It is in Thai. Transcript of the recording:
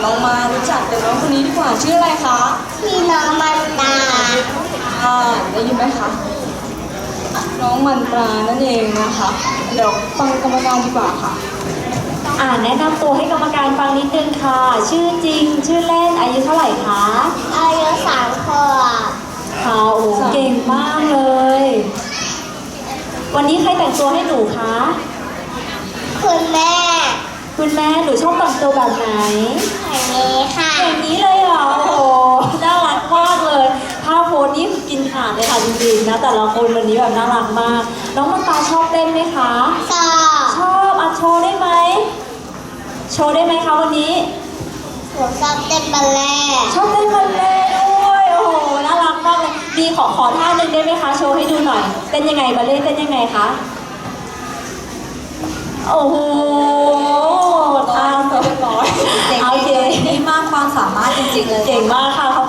เรามารู้จักแต่น้องคนนี้ดีกว่าชื่ออะไรคะชื่น้องมันตาค่ะได้ยินไหมคะน้องมันตรานั่นเองนะคะ เดี๋ยวฟังกรรมการดีกว่าค่ะ อ่าแนะนำตัวให้กรรมการฟังนิดนึงค่ะ ชื่อจริง ชื่อเล่นอายุเท่าไหร่คะอายุสามขวบค่ะโอ้เก่งมากเลย วันนี้ใครแต่งตัวให้หนูคะคุณแม่ คุณแม่หนูชอบแต่งตัวแบบไหนอย่างนี้ค่ะอย่างนี้เลยเหรอโอ้โหน่ารักมากเลยถ้าโพสต์นี่คือกินขาดเลยค่ะจริงๆนะแต่ละคนวันนี้แบบน่ารักมากน้องมันตาชอบเต้นไหมคะสอบชอบอะโชว์ได้ไหมโชว์ได้ไหมคะวันนี้หนูชอบเต้นบัลเล่ต์ชอบเต้นบัลเล่ต์ด้วยโอ้โหน่ารักมากเลยดีขอขอท่าหนึ่งได้ไหมคะโชว์ให้ดูหน่อยเต้นยังไงบัลเล่ต์เต้นยังไงคะโอ้โห จริงๆเลย เก่งมากค่ะขอบ